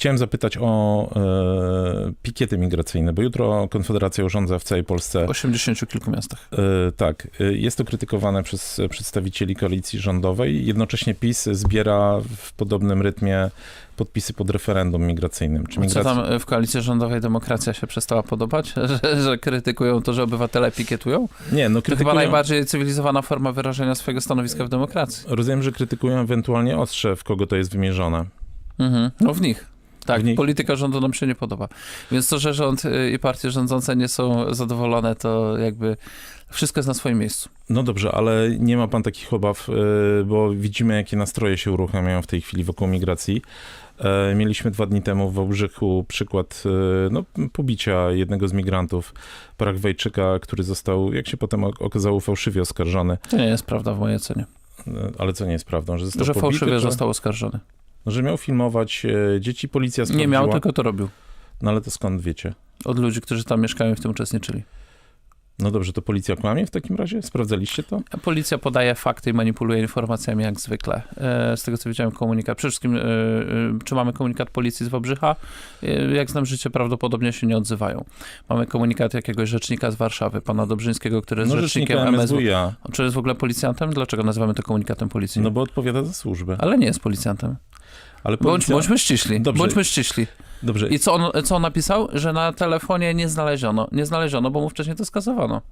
chciałem zapytać o e, pikiety migracyjne, bo jutro Konfederacja urządza w całej Polsce. W 80 kilku miastach. E, tak, e, jest to krytykowane przez przedstawicieli koalicji rządowej. Jednocześnie PiS zbiera w podobnym rytmie podpisy pod referendum migracyjnym. Czy Co migracja... tam w koalicji rządowej demokracja się przestała podobać? Że, że krytykują to, że obywatele pikietują? Nie, no To chyba krytykują... najbardziej cywilizowana forma wyrażenia swojego stanowiska w demokracji. Rozumiem, że krytykują ewentualnie ostrze, w kogo to jest wymierzone. Mhm. No w nich. Tak, polityka rządu nam się nie podoba. Więc to, że rząd y, i partie rządzące nie są zadowolone, to jakby wszystko jest na swoim miejscu. No dobrze, ale nie ma pan takich obaw, e, bo widzimy, jakie nastroje się uruchamiają w tej chwili wokół migracji. E, Mieliśmy dwa dni temu w Wałbrzychu przykład e, no, pobicia jednego z migrantów, Paragwajczyka, który został, jak się potem ok- okazało, fałszywie oskarżony. To nie jest prawda w mojej ocenie. E, Ale co nie jest prawdą, że został Że pobity, fałszywie że, został oskarżony. Że miał filmować e, dzieci, policja Nie sprawdziła. miał, tylko to robił. No ale to skąd wiecie? Od ludzi, którzy tam mieszkają i w tym uczestniczyli. No dobrze, to policja kłamie w takim razie? Sprawdzaliście to? Policja podaje fakty i manipuluje informacjami jak zwykle. E, Z tego co widziałem komunikat. Przede wszystkim, e, czy mamy komunikat policji z Wałbrzycha? Jak znam życie, prawdopodobnie się nie odzywają. Mamy komunikat jakiegoś rzecznika z Warszawy, pana Dobrzyńskiego, który jest No rzecznikiem MSW. Czy jest w ogóle policjantem? Dlaczego nazywamy to komunikatem policji? no bo odpowiada za służbę. Ale nie jest policjantem. Ale policja... bądźmy ściśli. Dobrze. Bądźmy ściśli. Dobrze, I co on, co on napisał? Że na telefonie nie znaleziono. Nie znaleziono, bo mu wcześniej to skasowano.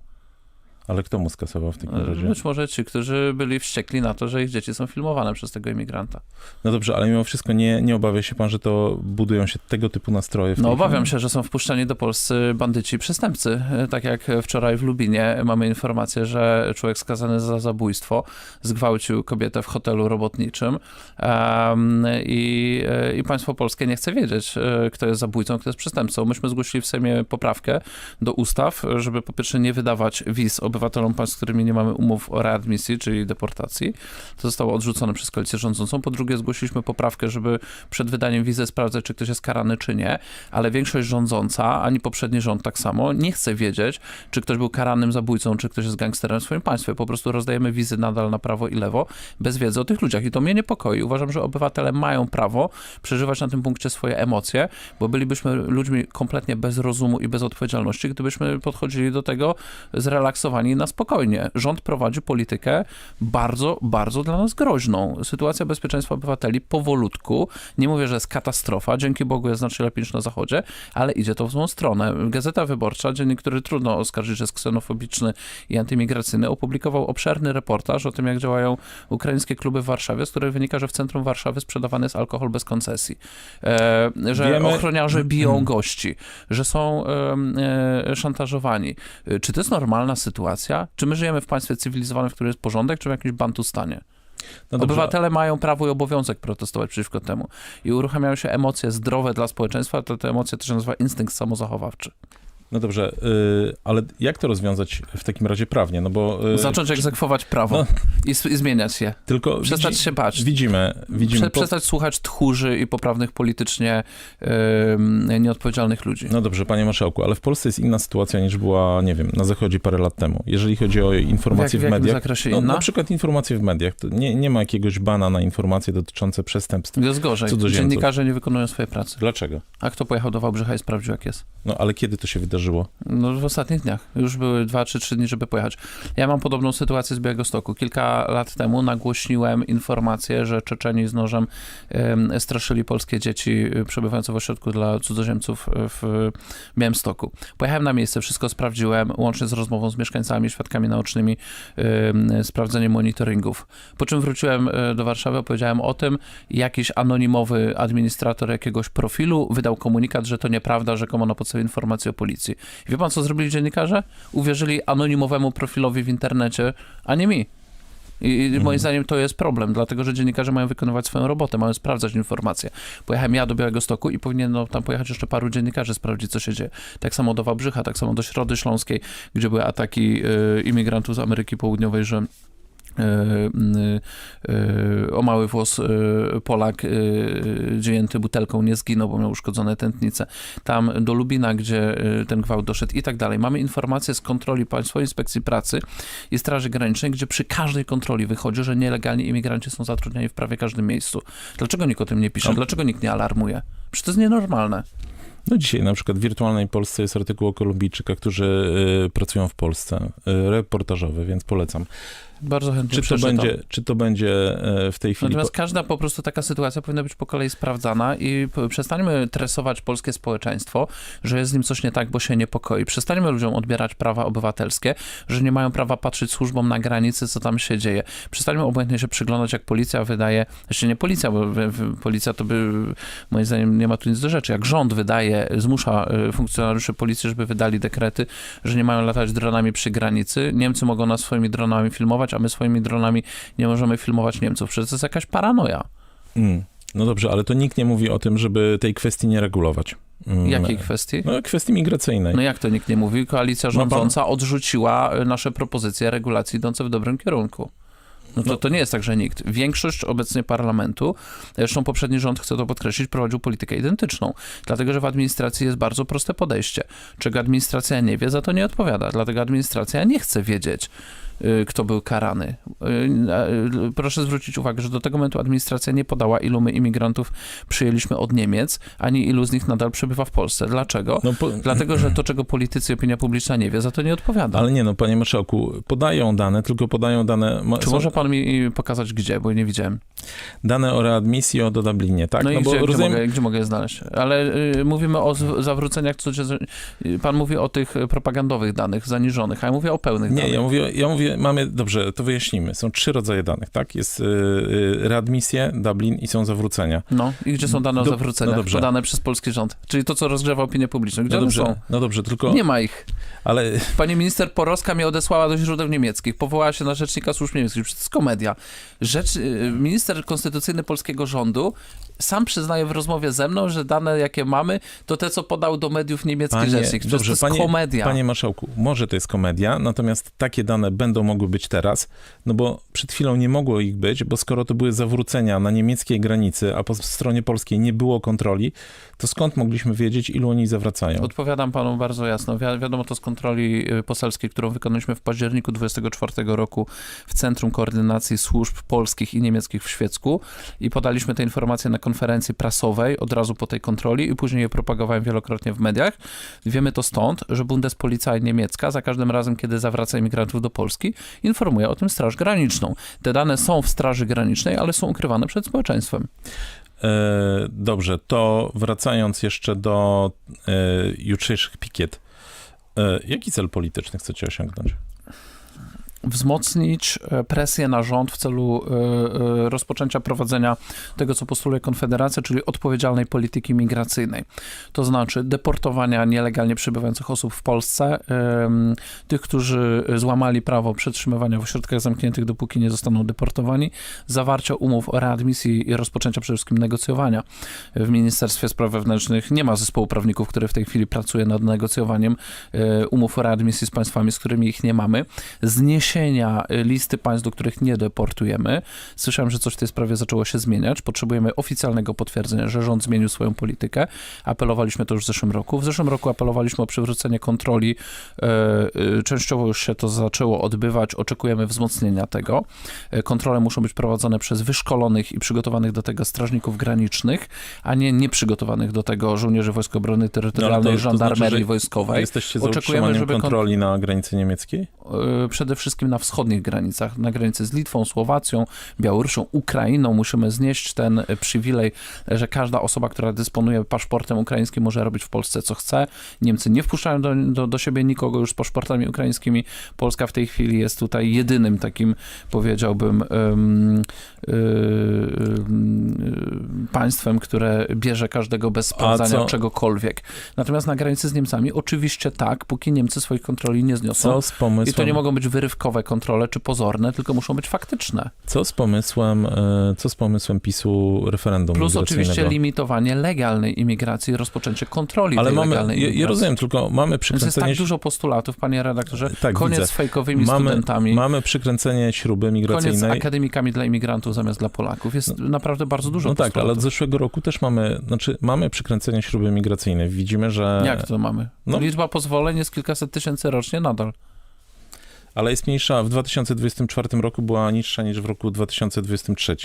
Ale kto mu skasował w takim razie? Być może ci, którzy byli wściekli na to, że ich dzieci są filmowane przez tego imigranta. No dobrze, ale mimo wszystko nie, nie obawia się pan, że to budują się tego typu nastroje No obawiam chwili? się, że są wpuszczani do Polscy bandyci i przestępcy. E, Tak jak wczoraj w Lubinie mamy informację, że człowiek skazany za zabójstwo zgwałcił kobietę w hotelu robotniczym Em, i, e, i państwo polskie nie chce wiedzieć, e, kto jest zabójcą, kto jest przestępcą. Myśmy zgłosili w Sejmie poprawkę do ustaw, żeby po pierwsze nie wydawać wiz obywatelom państw, z którymi nie mamy umów o readmisji, czyli deportacji. To zostało odrzucone przez koalicję rządzącą. Po drugie zgłosiliśmy poprawkę, żeby przed wydaniem wizy sprawdzać, czy ktoś jest karany, czy nie, ale większość rządząca, ani poprzedni rząd tak samo, nie chce wiedzieć, czy ktoś był karanym zabójcą, czy ktoś jest gangsterem w swoim państwie. Po prostu rozdajemy wizy nadal na prawo i lewo, bez wiedzy o tych ludziach. I to mnie niepokoi. Uważam, że obywatele mają prawo przeżywać na tym punkcie swoje emocje, bo bylibyśmy ludźmi kompletnie bez rozumu i bez odpowiedzialności, gdybyśmy podchodzili do tego zrelaksowani na spokojnie. Rząd prowadzi politykę bardzo, bardzo dla nas groźną. Sytuacja bezpieczeństwa obywateli powolutku, nie mówię, że jest katastrofa, dzięki Bogu jest znacznie lepiej niż na zachodzie, ale idzie to w złą stronę. Gazeta Wyborcza, dziennik, który trudno oskarżyć, że jest ksenofobiczny i antymigracyjny, opublikował obszerny reportaż o tym, jak działają ukraińskie kluby w Warszawie, z których wynika, że w centrum Warszawy sprzedawany jest alkohol bez koncesji. E, że Wiemy- ochroniarze biją gości, że są em, e, szantażowani. E, Czy to jest normalna sytuacja? Czy my żyjemy w państwie cywilizowanym, w którym jest porządek, czy w jakimś bantustanie? No Obywatele mają prawo i obowiązek protestować przeciwko temu. I uruchamiają się emocje zdrowe dla społeczeństwa, to te emocje to się nazywa instynkt samozachowawczy. No dobrze y, ale jak to rozwiązać w takim razie prawnie? No bo... y, Zacząć egzekwować prawo no. i, i zmieniać je. tylko Przestać widzi, się bać. Widzimy, widzimy... Prze, Przestać słuchać tchórzy i poprawnych politycznie em, nieodpowiedzialnych ludzi. No dobrze, panie marszałku, ale w Polsce jest inna sytuacja niż była, nie wiem, na zachodzie parę lat temu. Jeżeli chodzi o w, informacje jak, w w, jakim mediach, zakresie no, na przykład informacje w mediach, to nie, nie ma jakiegoś bana na informacje dotyczące przestępstw. Jest gorzej. Dziennikarze nie wykonują swojej pracy. Dlaczego? A kto pojechał do Wałbrzycha i sprawdził, jak jest? No ale kiedy to się wydarzyło? No w ostatnich dniach. Już były dwa czy trzy dni, żeby pojechać. Ja mam podobną sytuację z Białegostoku. Kilka lat temu nagłośniłem informację, że Czeczeni z nożem em, straszyli polskie dzieci y, przebywające w ośrodku dla cudzoziemców y, w Białymstoku. Pojechałem na miejsce, wszystko sprawdziłem, łącznie z rozmową z mieszkańcami, świadkami naocznymi, em, sprawdzeniem monitoringów. Po czym wróciłem y, do Warszawy, opowiedziałem o tym, jakiś anonimowy administrator jakiegoś profilu wydał komunikat, że to nieprawda, rzekomo na podstawie informacji o policji. I wie pan, co zrobili dziennikarze? Uwierzyli anonimowemu profilowi w internecie, a nie mi. I i moim Mhm. zdaniem to jest problem, dlatego że dziennikarze mają wykonywać swoją robotę, mają sprawdzać informacje. Pojechałem ja do Białego Stoku i powinien tam pojechać jeszcze paru dziennikarzy, sprawdzić, co się dzieje. Tak samo do Wałbrzycha, tak samo do Środy Śląskiej, gdzie były ataki y, imigrantów z Ameryki Południowej, że o mały włos Polak y, dziejąty butelką nie zginął, bo miał uszkodzone tętnice. Tam do Lubina, gdzie ten gwałt doszedł i tak dalej. Mamy informacje z kontroli Państwowej Inspekcji Pracy i Straży Granicznej, gdzie przy każdej kontroli wychodzi, że nielegalni imigranci są zatrudniani w prawie każdym miejscu. Dlaczego nikt o tym nie pisze? No. Dlaczego nikt nie alarmuje? Przecież to jest nienormalne. No dzisiaj na przykład w Wirtualnej Polsce jest artykuł o Kolumbijczykach, którzy pracują w Polsce, reportażowy, więc polecam. Bardzo chętnie Czy to, będzie, czy to będzie e, w tej chwili... Natomiast każda po prostu taka sytuacja powinna być po kolei sprawdzana i przestańmy tresować polskie społeczeństwo, że jest z nim coś nie tak, bo się niepokoi. Przestańmy ludziom odbierać prawa obywatelskie, że nie mają prawa patrzeć służbom na granicy, co tam się dzieje. Przestańmy obojętnie się przyglądać, jak policja wydaje, jeszcze nie policja, bo policja to by, moim zdaniem, nie ma tu nic do rzeczy. Jak rząd wydaje, zmusza y, funkcjonariuszy policji, żeby wydali dekrety, że nie mają latać dronami przy granicy, Niemcy mogą nas swoimi dronami filmować, a my swoimi dronami nie możemy filmować Niemców. Przecież to jest jakaś paranoja. Mm. No dobrze, ale to nikt nie mówi o tym, żeby tej kwestii nie regulować. Mm. Jakiej kwestii? No, kwestii migracyjnej. No jak to nikt nie mówi? Koalicja Ma pan- rządząca odrzuciła y, nasze propozycje regulacji idące w dobrym kierunku. No to, No. to nie jest tak, że nikt. Większość obecnie parlamentu, zresztą poprzedni rząd, chcę to podkreślić, prowadził politykę identyczną. Dlatego, że w administracji jest bardzo proste podejście. Czego administracja nie wie, za to nie odpowiada. Dlatego administracja nie chce wiedzieć, kto był karany. Y, y, Proszę zwrócić uwagę, że do tego momentu administracja nie podała, ilu my imigrantów przyjęliśmy od Niemiec, ani ilu z nich nadal przebywa w Polsce. Dlaczego? No, po... Dlatego, że to, czego politycy i opinia publiczna nie wie, za to nie odpowiada. Ale nie no, panie marszałku, podają dane, tylko podają dane... Czy są może pan mi pokazać gdzie, bo nie widziałem. Dane o readmisji o do Dublinie, tak? No, i bo gdzie, gdzie, rozumiem- mogę, gdzie mogę je znaleźć? Ale y, mówimy o zawróceniach, co, y, pan mówi o tych propagandowych danych, zaniżonych, a ja mówię o pełnych Nie, danych. ja mówię, ja mówię, mamy, dobrze, to wyjaśnimy. Są trzy rodzaje danych, tak? Jest y, y, readmisje, Dublin i są zawrócenia. No i gdzie są dane o Do- zawróceniach, no podane przez polski rząd? Czyli to, co rozgrzewa opinię publiczną. Gdzie No dobrze, są? no dobrze, tylko, Nie ma ich. ale Pani minister Porowska mnie odesłała do źródeł niemieckich, powołała się na rzecznika służb niemieckich. Przecież To jest komedia. Rzecz, y, minister konstytucyjny polskiego rządu sam przyznaje w rozmowie ze mną, że dane, jakie mamy, to te, co podał do mediów niemiecki Panie- rzecznik. Dobrze, to jest panie- komedia. Panie marszałku, może to jest komedia, natomiast takie dane będą mogły być teraz, no bo przed chwilą nie mogło ich być, bo skoro to były zawrócenia na niemieckiej granicy, a po stronie polskiej nie było kontroli, to skąd mogliśmy wiedzieć, ilu oni zawracają? Odpowiadam panu bardzo jasno. Wi wiadomo to z kontroli y, poselskiej, którą wykonaliśmy w październiku 24 roku w Centrum Koordynacji Służb Polskich i Niemieckich w Świecku i podaliśmy te informacje na konferencji prasowej od razu po tej kontroli i później je propagowałem wielokrotnie w mediach. Wiemy to stąd, że Bundespolizei niemiecka za każdym razem, kiedy zawraca imigrantów do Polski, informuje o tym Straż Graniczną. Te dane są w Straży Granicznej, ale są ukrywane przed społeczeństwem. E, dobrze, to wracając jeszcze do e, jutrzejszych pikiet. E, jaki cel polityczny chcecie osiągnąć? Wzmocnić e, presję na rząd w celu e, e, rozpoczęcia prowadzenia tego, co postuluje Konfederacja, czyli odpowiedzialnej polityki migracyjnej. To znaczy deportowania nielegalnie przebywających osób w Polsce, tych, którzy złamali prawo przetrzymywania w ośrodkach zamkniętych, dopóki nie zostaną deportowani, zawarcia umów o readmisji i rozpoczęcia przede wszystkim negocjowania. W Ministerstwie Spraw Wewnętrznych nie ma zespołu prawników, który w tej chwili pracuje nad negocjowaniem umów o readmisji z państwami, z którymi ich nie mamy. Zniesienia y, listy państw, do których nie deportujemy. Słyszałem, że coś w tej sprawie zaczęło się zmieniać. Potrzebujemy oficjalnego potwierdzenia, że rząd zmienił swoją politykę. Apelowaliśmy to już w zeszłym roku. W zeszłym roku apelowaliśmy o przywrócenie kontroli. E, e, Częściowo już się to zaczęło odbywać. Oczekujemy wzmocnienia tego. E, Kontrole muszą być prowadzone przez wyszkolonych i przygotowanych do tego strażników granicznych, a nie nieprzygotowanych do tego żołnierzy Wojsk Obrony Terytorialnej, No, to- to żandarmerii znaczy, wojskowej. Jesteście za Oczekujemy, żeby kon- kontroli na granicy niemieckiej? y, przede wszystkim na wschodnich granicach, na granicy z Litwą, Słowacją, Białorusią, Ukrainą. Musimy znieść ten y, przywilej, że każda osoba, która dysponuje paszportem ukraińskim może robić w Polsce co chce. Niemcy nie wpuszczają do, do, do siebie nikogo już z paszportami ukraińskimi. Polska w tej chwili jest tutaj jedynym takim, powiedziałbym, ym, ym, y, państwem, które bierze każdego bez sprawdzania czegokolwiek. Natomiast na granicy z Niemcami oczywiście tak, póki Niemcy swoich kontroli nie zniosą. Co z pomysłem? I to nie mogą być wyrywkowe kontrole czy pozorne, tylko muszą być faktyczne. Co z pomysłem, e, co z pomysłem PiSu referendum Plus oczywiście limitowanie legalnej imigracji, rozpoczęcie kontroli Ale mamy, legalnej ja, imigracji. ja rozumiem, tylko mamy Więc jest przykręcenie... tak dużo postulatów, panie redaktorze. Tak, koniec widzę. z fejkowymi mamy, studentami. mamy przykręcenie śruby Koniec z migracyjnej. akademikami dla imigrantów zamiast dla Polaków. Jest naprawdę bardzo dużo No tak, ale. Od zeszłego roku też mamy, znaczy mamy przykręcenie śruby migracyjnej. Widzimy, że... Jak to mamy? No. Liczba pozwoleń jest kilkaset tysięcy rocznie nadal. Ale jest mniejsza, w 2024 roku była niższa niż w roku 2023.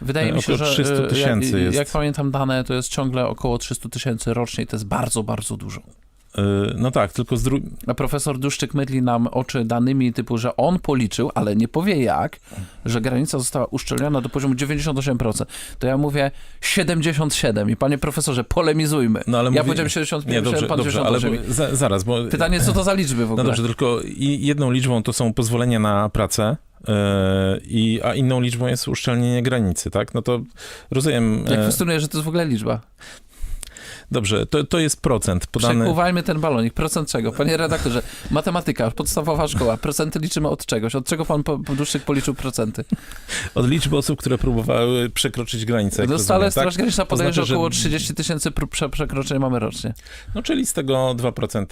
Wydaje mi się, że 300 e, tysięcy jak, jest. jak pamiętam dane, to jest ciągle około 300 tysięcy rocznie i to jest bardzo, bardzo dużo. Yy, No tak, tylko z drugiej... A profesor Duszczyk mydli nam oczy danymi typu, że on policzył, ale nie powie jak, że granica została uszczelniona do poziomu 98%. To ja mówię 77 i panie profesorze, polemizujmy. No, ale ja mówi- powiedziałem 75, Nie, dobrze, pan dobrze, ale 98. bo, za, zaraz, bo... Pytanie, co to za liczby w No ogóle? dobrze, tylko jedną liczbą to są pozwolenia na pracę, yy, i, a inną liczbą jest uszczelnienie granicy, tak? No to rozumiem... Jak kwestionuję, że to jest w ogóle liczba. Dobrze, to, to jest procent podany... Przekuwajmy ten balonik. Procent czego? Panie redaktorze, matematyka, podstawowa szkoła. Procenty liczymy od czegoś. Od czego pan po- Duszczyk policzył procenty? Od liczby osób, które próbowały przekroczyć granicę. No stale tak? Straż Graniczna podaje, znaczy, że około 30 tysięcy prze- przekroczeń mamy rocznie. No czyli z tego 2%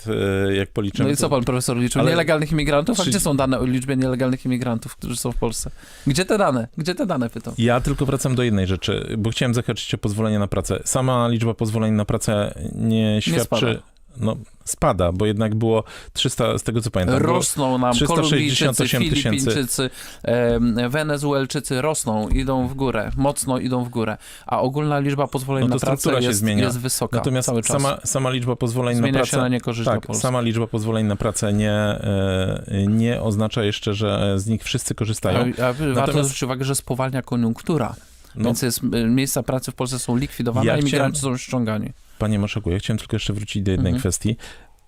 yy, jak policzymy. No i co pan profesor liczył? Ale- Nielegalnych imigrantów? A gdzie są dane o liczbie nielegalnych imigrantów, którzy są w Polsce? Gdzie te dane? Gdzie te dane pytam? Ja tylko wracam do jednej rzeczy, bo chciałem zahaczyć o pozwolenie na pracę. Sama liczba pozwoleń na pracę nie świadczy... spada. No, spada, bo jednak było 300, z tego co pamiętam, Rosną nam 368 Kolumbijczycy, tysięcy. Filipińczycy, Wenezuelczycy rosną, idą w górę, mocno idą w górę, a ogólna liczba pozwoleń No to na pracę jest, zmienia. jest wysoka Natomiast cały czas. sama, sama liczba pozwoleń Zmienia na pracę... się na niekorzyść Tak, sama liczba pozwoleń na pracę nie, e, nie oznacza jeszcze, że z nich wszyscy korzystają. A, a warto Natomiast- zwrócić uwagę, że spowalnia koniunktura, No, więc jest, miejsca pracy w Polsce są likwidowane, Ja a imigranci chciałem- są ściągani. Panie Marszaku, ja chciałem tylko jeszcze wrócić do jednej Mhm. kwestii.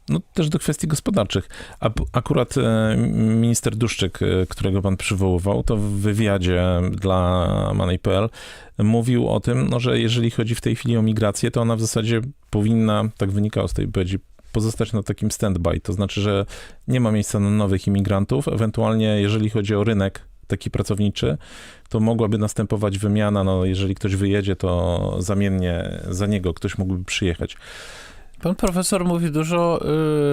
No też do kwestii gospodarczych. A, akurat e, minister Duszczyk, e, którego pan przywoływał, to w wywiadzie dla Money.pl mówił o tym, no, że jeżeli chodzi w tej chwili o migrację, to ona w zasadzie powinna, tak wynikało z tej wypowiedzi, pozostać na takim stand-by. To znaczy, że nie ma miejsca na nowych imigrantów. Ewentualnie, jeżeli chodzi o rynek taki pracowniczy, to mogłaby następować wymiana. No, jeżeli ktoś wyjedzie, to zamiennie za niego ktoś mógłby przyjechać. Pan profesor mówi dużo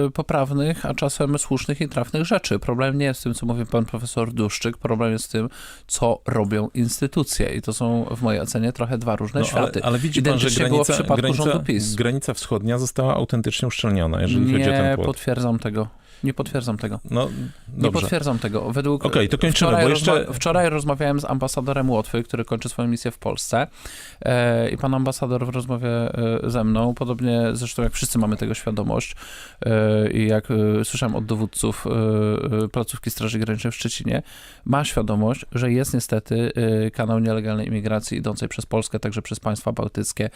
y, poprawnych, a czasem słusznych i trafnych rzeczy. Problem nie jest w tym, co mówi pan profesor Duszczyk, problem jest w tym, co robią instytucje. I to są w mojej ocenie trochę dwa różne No, ale, światy. ale widzi pan, że granica, granica, granica wschodnia została autentycznie uszczelniona, jeżeli chodzi o nie ten płot. potwierdzam tego. Nie potwierdzam tego. No, Nie dobrze. potwierdzam tego. Według Okej, to kończymy, wczoraj, bo jeszcze- rozma- wczoraj rozmawiałem z ambasadorem Łotwy, który kończy swoją misję w Polsce e, i pan ambasador w rozmowie e, ze mną, podobnie zresztą jak wszyscy mamy tego świadomość e, i jak e, słyszałem od dowódców e, e, placówki Straży Granicznej w Szczecinie, ma świadomość, że jest niestety kanał nielegalnej imigracji idącej przez Polskę, także przez państwa bałtyckie.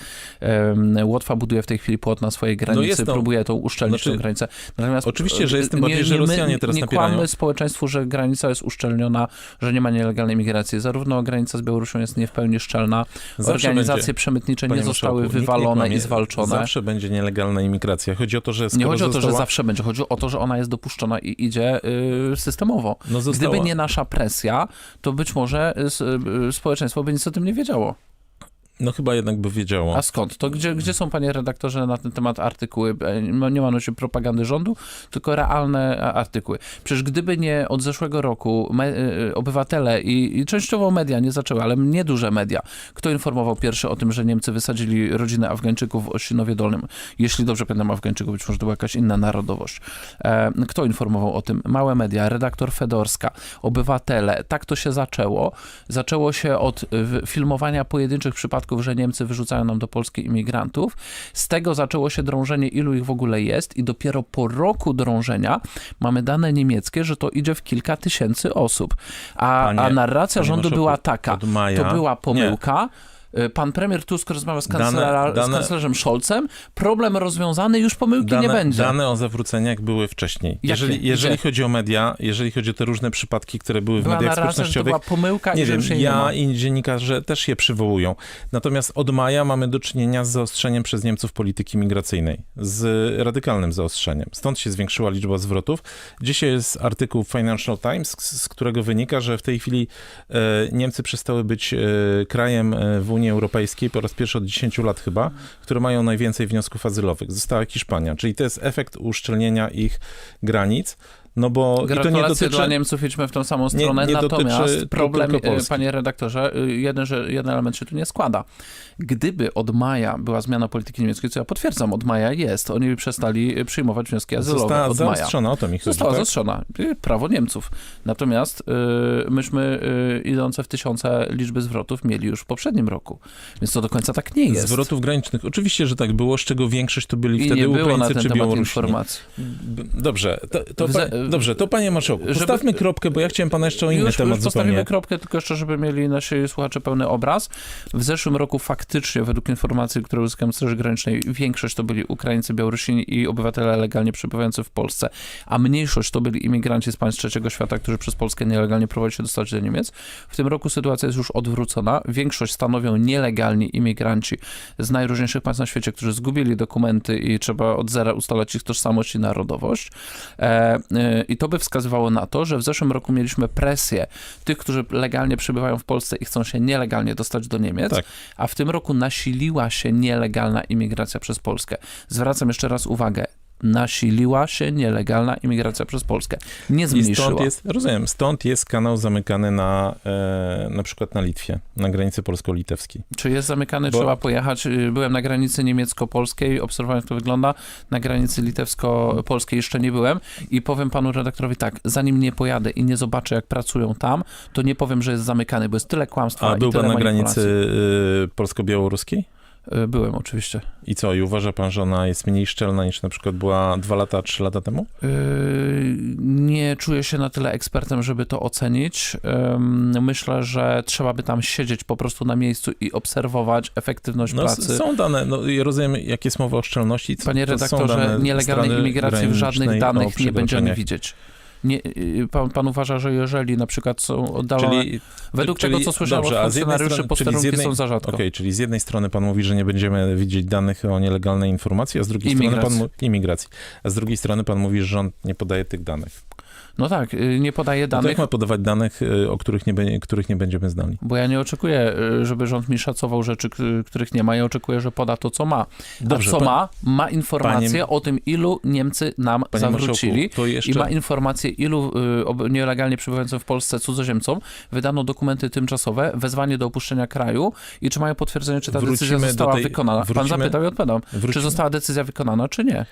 Łotwa buduje w tej chwili płot na swojej granicy, No jest to- próbuje tą uszczelnić Znaczy, tę granicę. Natomiast oczywiście, że jest tym nie- bardziej, że nie my- Rosjanie teraz nie napierają. kłammy społeczeństwu, że granica jest uszczelniona, że nie ma nielegalnej migracji. Zarówno granica z Białorusią jest nie w pełni szczelna, Zawsze organizacje będzie, przemytnicze nie zostały marszałku, nikt nie wywalone kłamie. i zwalczone. Zawsze będzie nielegalna imigracja. Chodzi o to, że Nie chodzi o to, została, że zawsze będzie, chodzi o to, że ona jest dopuszczona i idzie y, systemowo. no Gdyby nie nasza presja, to być może y, s- y, społeczeństwo by nic o tym nie wiedziało. No chyba jednak by wiedziało. A skąd? To gdzie, gdzie są, panie redaktorze, na ten temat artykuły? E, Nie ma no się propagandy rządu, tylko realne a, artykuły. Przecież gdyby nie od zeszłego roku me, y, obywatele i, i częściowo media nie zaczęły, ale nieduże media, kto informował pierwszy o tym, że Niemcy wysadzili rodzinę Afgańczyków w Ościnowie Dolnym? Jeśli dobrze pamiętam Afgańczyków, być może to była jakaś inna narodowość. E, kto informował o tym? Małe media, redaktor Fedorska, obywatele. Tak to się zaczęło. Zaczęło się od filmowania pojedynczych przypadków, że Niemcy wyrzucają nam do Polski imigrantów. Z tego zaczęło się drążenie, ilu ich w ogóle jest i dopiero po roku drążenia mamy dane niemieckie, że to idzie w kilka tysięcy osób. A, Panie- a narracja rządu była taka, to była pomyłka. Y, Pan premier Tusk rozmawiał z, Dane- kanclerza, z dane- kanclerzem Scholzem. Problem rozwiązany, już pomyłki nie będzie. dane o zawróceniach były wcześniej. Jakie? Jeżeli, jeżeli Gdzie? chodzi o media, jeżeli chodzi o te różne przypadki, które były w Była mediach narracja, że to społecznościowych, była pomyłka i nie że wiem, nie ma. ja i dziennikarze też je przywołują. Natomiast od maja mamy do czynienia z zaostrzeniem przez Niemców polityki migracyjnej, z radykalnym zaostrzeniem. Stąd się zwiększyła liczba zwrotów. Dzisiaj jest artykuł w Financial Times, z którego wynika, że w tej chwili e, Niemcy przestały być e, krajem e, w Unii Europejskiej po raz pierwszy od 10 lat chyba, które mają najwięcej wniosków azylowych. Została Hiszpania, czyli to jest efekt uszczelnienia ich granic. No bo i to nie Gratulacje dotyczy... dla Niemców, idźmy w tą samą Nie- stronę. nie dotyczy Natomiast problem, e, panie redaktorze, y, jeden, że jeden element się tu nie składa. Gdyby od maja była zmiana polityki niemieckiej, co ja potwierdzam, od maja jest, oni przestali przyjmować wnioski azylowe Została od maja. zaostrzona, o to mi chodzi. Została tak? zaostrzona. Y, Prawo Niemców. Natomiast y, myśmy idące w tysiące liczby zwrotów mieli już w poprzednim roku. Więc to do końca tak nie jest. Zwrotów granicznych. Oczywiście, że tak było, z czego większość to byli I wtedy nie Ukraińcy ten czy temat Białorusini. informacji. Dobrze, to, to, ze- dobrze, to panie marszałku, żeby- postawmy kropkę, bo ja chciałem pana jeszcze o inny już, temat już postawimy zupełnie. kropkę, tylko jeszcze, żeby mieli nasi słuchacze pełny obraz. W zeszłym roku faktycznie, według informacji, które uzyskałem z Straży Granicznej, większość to byli Ukraińcy, Białorusini i obywatele legalnie przebywający w Polsce, a mniejszość to byli imigranci z państw trzeciego świata, którzy przez Polskę nielegalnie próbowali się dostać do Niemiec. W tym roku sytuacja jest już odwrócona. Większość stanowią nielegalni imigranci z najróżniejszych państw na świecie, którzy zgubili dokumenty i trzeba od zera ustalać ich tożsamość i narodowość. E, e, I to by wskazywało na to, że w zeszłym roku mieliśmy presję tych, którzy legalnie przebywają w Polsce i chcą się nielegalnie dostać do Niemiec, Tak. a w tym roku nasiliła się nielegalna imigracja przez Polskę. Zwracam jeszcze raz uwagę. Nasiliła się nielegalna imigracja przez Polskę. Nie zmniejszyła. stąd jest, rozumiem, stąd jest kanał zamykany na, e, na przykład na Litwie, na granicy polsko-litewskiej. Czy jest zamykany, Bo- trzeba pojechać. Y, Byłem na granicy niemiecko-polskiej, obserwowałem jak to wygląda. Na granicy litewsko-polskiej jeszcze nie byłem i powiem panu redaktorowi tak, zanim nie pojadę i nie zobaczę jak pracują tam, to nie powiem, że jest zamykany, bo jest tyle kłamstwa A był pan na granicy e, polsko-białoruskiej? Y, Byłem oczywiście. I co, i uważa pan, że ona jest mniej szczelna niż na przykład była dwa lata, trzy lata temu? Yy, Nie czuję się na tyle ekspertem, żeby to ocenić. Ym, Myślę, że trzeba by tam siedzieć po prostu na miejscu i obserwować efektywność No, pracy. są dane, no rozumiem, jak jest mowa o szczelności. Co, Panie redaktorze, nielegalnej imigracji w żadnych danych nie będziemy widzieć. Nie, yy, pan, pan uważa, że jeżeli na przykład są oddalone, Czyli, według czyli- tego, co słyszałem dobrze, od funkcjonariuszy, posterunki jednej- są za rzadko. Okej, czyli z jednej strony pan mówi, że nie będziemy widzieć danych o nielegalnej informacji, a z drugiej Imigracji. strony pan imigracji, a z drugiej strony pan mówi, że rząd nie podaje tych danych. No tak, yy, nie podaje No danych, jak ma podawać danych, y, o których nie, których nie będziemy znali? bo ja nie oczekuję, yy, żeby rząd mi szacował rzeczy, których nie ma. Ja oczekuję, że poda to, co ma. Dobrze, a co pa- ma? Ma informację Panie- o tym, ilu Niemcy nam zawrócili. jeszcze... I ma informację, ilu y, nielegalnie przebywającym w Polsce cudzoziemcom wydano dokumenty tymczasowe, wezwanie do opuszczenia kraju i czy mają potwierdzenie, czy ta Wrócimy decyzja została tej- wykonana. Pan wrócimy- zapytał i odpowiadam. Wróci- Czy została decyzja wykonana, czy nie?